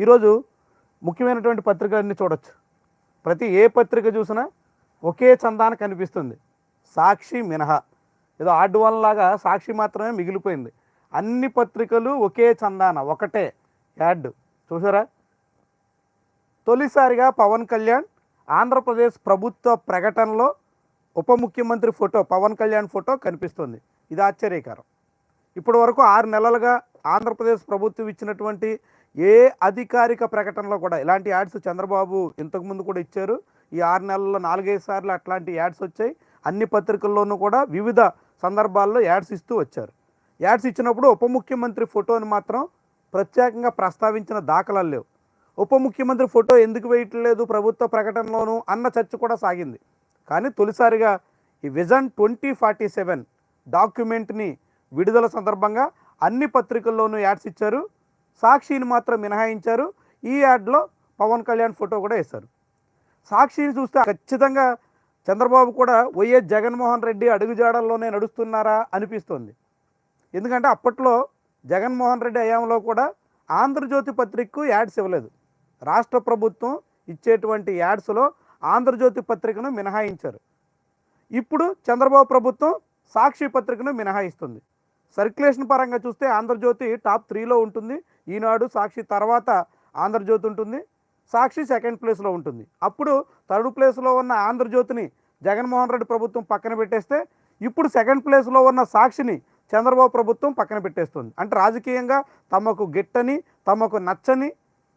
ఈరోజు ముఖ్యమైనటువంటి పత్రికలన్నీ చూడొచ్చు. ప్రతి ఏ పత్రిక చూసినా ఒకే చందాన కనిపిస్తుంది. సాక్షి మినహా. ఏదో ఆర్డ్ లాగా సాక్షి మాత్రమే మిగిలిపోయింది. అన్ని పత్రికలు ఒకే చందాన ఒకటే యాడ్. చూసారా తొలిసారిగా పవన్ కళ్యాణ్ ఆంధ్రప్రదేశ్ ప్రభుత్వ ప్రకటనలో ఉప ముఖ్యమంత్రి ఫోటో పవన్ కళ్యాణ్ ఫోటో కనిపిస్తుంది. ఇది ఆశ్చర్యకరం. ఇప్పటి వరకు ఆరు నెలలుగా ఆంధ్రప్రదేశ్ ప్రభుత్వం ఇచ్చినటువంటి ఏ అధికారిక ప్రకటనలో కూడా ఇలాంటి యాడ్స్ చంద్రబాబు ఇంతకుముందు కూడా ఇచ్చారు. ఈ ఆరు నెలల్లో నాలుగైదు సార్లు అట్లాంటి యాడ్స్ వచ్చాయి. అన్ని పత్రికల్లోనూ కూడా వివిధ సందర్భాల్లో యాడ్స్ ఇస్తూ వచ్చారు. యాడ్స్ ఇచ్చినప్పుడు ఉప ముఖ్యమంత్రి ఫోటోని మాత్రం ప్రత్యేకంగా ప్రస్తావించిన దాఖలాలు లేవు. ఉప ముఖ్యమంత్రి ఫోటో ఎందుకు వేయట్లేదు ప్రభుత్వ ప్రకటనలోనూ అన్న చర్చ కూడా సాగింది. కానీ తొలిసారిగా ఈ విజన్ ట్వంటీ ఫార్టీ సెవెన్ డాక్యుమెంట్ని విడుదల సందర్భంగా అన్ని పత్రికల్లోనూ యాడ్స్ ఇచ్చారు. సాక్షిని మాత్రం మినహాయించారు. ఈ యాడ్లో పవన్ కళ్యాణ్ ఫోటో కూడా వేశారు. సాక్షిని చూస్తే ఖచ్చితంగా చంద్రబాబు కూడా వైఎస్ జగన్మోహన్ రెడ్డి అడుగుజాడల్లోనే నడుస్తున్నారా అనిపిస్తుంది. ఎందుకంటే అప్పట్లో జగన్మోహన్ రెడ్డి హయాంలో కూడా ఆంధ్రజ్యోతి పత్రికకు యాడ్స్ ఇవ్వలేదు. రాష్ట్ర ప్రభుత్వం ఇచ్చేటువంటి యాడ్స్లో ఆంధ్రజ్యోతి పత్రికను మినహాయించారు. ఇప్పుడు చంద్రబాబు ప్రభుత్వం సాక్షి పత్రికను మినహాయిస్తుంది. సర్క్యులేషన్ పరంగా చూస్తే ఆంధ్రజ్యోతి టాప్ త్రీలో ఉంటుంది. ఈనాడు సాక్షి తర్వాత ఆంధ్రజ్యోతి ఉంటుంది. సాక్షి సెకండ్ ప్లేస్లో ఉంటుంది. అప్పుడు థర్డ్ ప్లేస్లో ఉన్న ఆంధ్రజ్యోతిని జగన్మోహన్ రెడ్డి ప్రభుత్వం పక్కన పెట్టేస్తే ఇప్పుడు సెకండ్ ప్లేస్లో ఉన్న సాక్షిని చంద్రబాబు ప్రభుత్వం పక్కన పెట్టేస్తుంది. అంటే రాజకీయంగా తమకు గిట్టని తమకు నచ్చని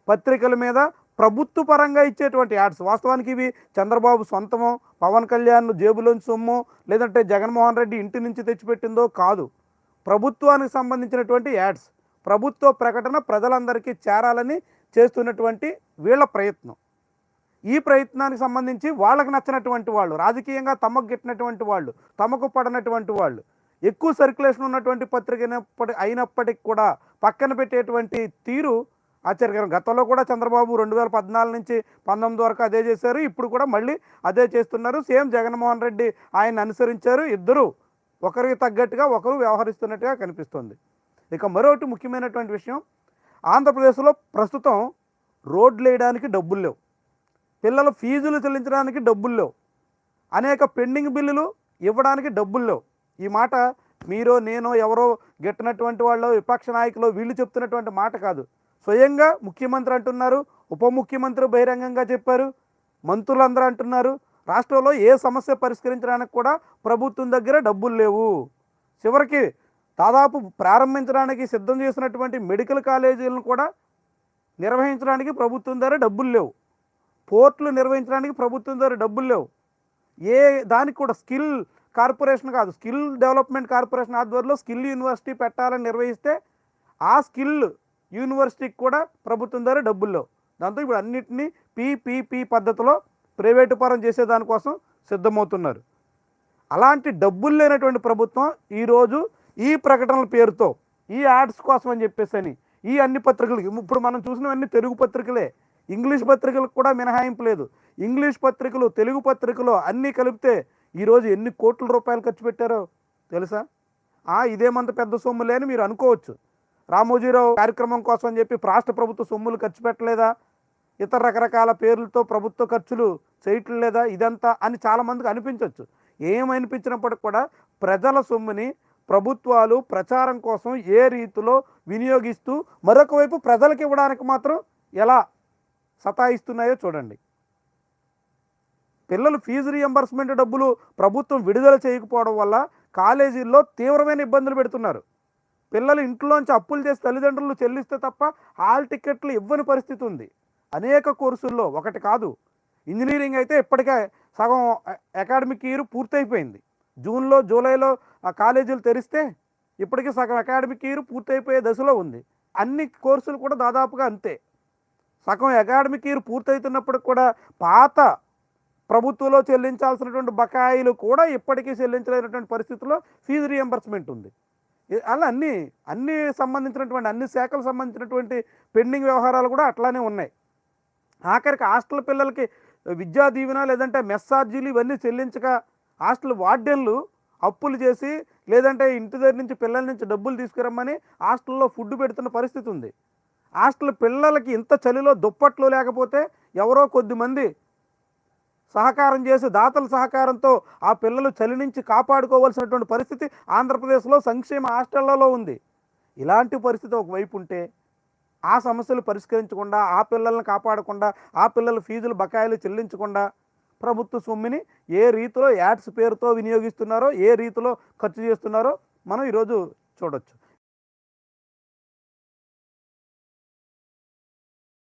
పత్రికల మీద ప్రభుత్వ పరంగా ఇచ్చేటువంటి యాడ్స్. వాస్తవానికి ఇవి చంద్రబాబు సొంతమో పవన్ కళ్యాణ్ జేబులోని సొమ్ము లేదంటే జగన్మోహన్ రెడ్డి ఇంటి నుంచి తెచ్చిపెట్టిందో కాదు. ప్రభుత్వానికి సంబంధించినటువంటి యాడ్స్ ప్రభుత్వ ప్రకటన ప్రజలందరికీ చేరాలని చేస్తున్నటువంటి వీళ్ళ ప్రయత్నం. ఈ ప్రయత్నానికి సంబంధించి వాళ్ళకి నచ్చినటువంటి వాళ్ళు రాజకీయంగా తమకు గిట్టినటువంటి వాళ్ళు తమకు పడినటువంటి వాళ్ళు ఎక్కువ సర్క్యులేషన్ ఉన్నటువంటి పత్రిక అయినప్పటి అయినప్పటికి కూడా పక్కన పెట్టేటువంటి తీరు ఆశ్చర్యకరం గతంలో కూడా చంద్రబాబు రెండు వేల పద్నాలుగు నుంచి పంతొమ్మిది వరకు అదే చేశారు. ఇప్పుడు కూడా మళ్ళీ అదే చేస్తున్నారు. సీఎం జగన్మోహన్ రెడ్డి ఆయన అనుసరించారు. ఇద్దరు ఒకరికి తగ్గట్టుగా ఒకరు వ్యవహరిస్తున్నట్టుగా కనిపిస్తుంది. ఇక మరొకటి ముఖ్యమైనటువంటి విషయం ఆంధ్రప్రదేశ్లో ప్రస్తుతం రోడ్లు వేయడానికి డబ్బులు లేవు. పిల్లల ఫీజులు చెల్లించడానికి డబ్బులు లేవు. అనేక పెండింగ్ బిల్లులు ఇవ్వడానికి డబ్బులు లేవు. ఈ మాట మీరో నేనో ఎవరో గెట్టినటువంటి వాళ్ళు విపక్ష నాయకులు వీళ్ళు చెప్తున్నటువంటి మాట కాదు. స్వయంగా ముఖ్యమంత్రి అంటున్నారు ఉప ముఖ్యమంత్రి బహిరంగంగా చెప్పారు మంత్రులందరూ అంటున్నారు రాష్ట్రంలో ఏ సమస్య పరిష్కరించడానికి కూడా ప్రభుత్వం దగ్గర డబ్బులు లేవు. చివరికి దాదాపు ప్రారంభించడానికి సిద్ధం చేసినటువంటి మెడికల్ కాలేజీలను కూడా నిర్వహించడానికి ప్రభుత్వం ద్వారా డబ్బులు లేవు. పోర్టులు నిర్వహించడానికి ప్రభుత్వం ద్వారా డబ్బులు లేవు. ఏ దానికి కూడా స్కిల్ కార్పొరేషన్ కాదు స్కిల్ డెవలప్మెంట్ కార్పొరేషన్ ఆధ్వర్యంలో స్కిల్ యూనివర్సిటీ పెట్టాలని నిర్వహిస్తే ఆ స్కిల్ యూనివర్సిటీకి కూడా ప్రభుత్వం ద్వారా డబ్బులు లేవు. దాంతో ఇప్పుడు అన్నింటినీ పీపీపీ పద్ధతిలో ప్రైవేటు పరం చేసేదానికోసం సిద్ధమవుతున్నారు. అలాంటి డబ్బులు లేనటువంటి ప్రభుత్వం ఈరోజు ఈ ప్రకటనల పేరుతో ఈ యాడ్స్ కోసం అని చెప్పేసి అని ఈ అన్ని పత్రికలకి ఇప్పుడు మనం చూసినవన్నీ తెలుగు పత్రికలే ఇంగ్లీష్ పత్రికలకు కూడా మినహాయింపు లేదు. ఇంగ్లీష్ పత్రికలు తెలుగు పత్రికలు అన్నీ కలిపితే ఈరోజు ఎన్ని కోట్ల రూపాయలు ఖర్చు పెట్టారో తెలుసా? ఇదేమంత పెద్ద సొమ్ము లేని మీరు అనుకోవచ్చు. రామోజీరావు కార్యక్రమం కోసం అని చెప్పి రాష్ట్ర ప్రభుత్వ సొమ్ములు ఖర్చు పెట్టలేదా? ఇతర రకరకాల పేర్లతో ప్రభుత్వ ఖర్చులు చేయట్లేదా ఇదంతా అని చాలామందికి అనిపించవచ్చు. ఏమనిపించినప్పటికి కూడా ప్రజల సొమ్ముని ప్రభుత్వాలు ప్రచారం కోసం ఏ రీతిలో వినియోగిస్తూ మరొక వైపు ప్రజలకు ఇవ్వడానికి మాత్రం ఎలా సతాయిస్తున్నాయో చూడండి. పిల్లలు ఫీజు రియంబర్స్మెంట్ డబ్బులు ప్రభుత్వం విడుదల చేయకపోవడం వల్ల కాలేజీల్లో తీవ్రమైన ఇబ్బందులు పెడుతున్నారు. పిల్లలు ఇంట్లోంచి అప్పులు చేసి తల్లిదండ్రులు చెల్లిస్తే తప్ప హాల్ టికెట్లు ఇవ్వని పరిస్థితి ఉంది. అనేక కోర్సుల్లో ఒకటి కాదు ఇంజనీరింగ్ అయితే ఇప్పటికే సగం అకాడమిక్ ఇయర్ పూర్తయిపోయింది. జూన్లో జూలైలో ఆ కాలేజీలు తెరిస్తే ఇప్పటికీ సగం అకాడమిక్ ఇయర్ పూర్తయిపోయే దశలో ఉంది. అన్ని కోర్సులు కూడా దాదాపుగా అంతే. సగం అకాడమిక్ ఇయర్ పూర్తవుతున్నప్పటికి కూడా పాత ప్రభుత్వంలో చెల్లించాల్సినటువంటి బకాయిలు కూడా ఇప్పటికీ చెల్లించలేనటువంటి పరిస్థితుల్లో ఫీజు రియంబర్స్మెంట్ ఉంది. అలా అన్ని అన్ని సంబంధించినటువంటి అన్ని శాఖలకు సంబంధించినటువంటి పెండింగ్ వ్యవహారాలు కూడా అట్లానే ఉన్నాయి. ఆఖరికి హాస్టల్ పిల్లలకి విద్యా దీవెన లేదంటే మెస్సార్జీలు ఇవన్నీ చెల్లించక హాస్టల్ వార్డెన్లు అప్పులు చేసి లేదంటే ఇంటి దగ్గర నుంచి పిల్లల నుంచి డబ్బులు తీసుకురమ్మని హాస్టల్లో ఫుడ్ పెడుతున్న పరిస్థితి ఉంది. హాస్టల్ పిల్లలకి ఇంత చలిలో దుప్పట్లు లేకపోతే ఎవరో కొద్దిమంది సహకారం చేసి దాతల సహకారంతో ఆ పిల్లలు చలి నుంచి కాపాడుకోవాల్సినటువంటి పరిస్థితి ఆంధ్రప్రదేశ్లో సంక్షేమ హాస్టళ్ళలో ఉంది. ఇలాంటి పరిస్థితి ఒకవైపు ఉంటే ఆ సమస్యలు పరిష్కరించకుండా ఆ పిల్లల్ని కాపాడకుండా ఆ పిల్లల ఫీజులు బకాయిలు చెల్లించకుండా ప్రభుత్వ సొమ్మిని ఏ రీతిలో యాడ్స్ పేరుతో వినియోగిస్తున్నారో ఏ రీతిలో ఖర్చు చేస్తున్నారో మనం ఈరోజు చూడొచ్చు.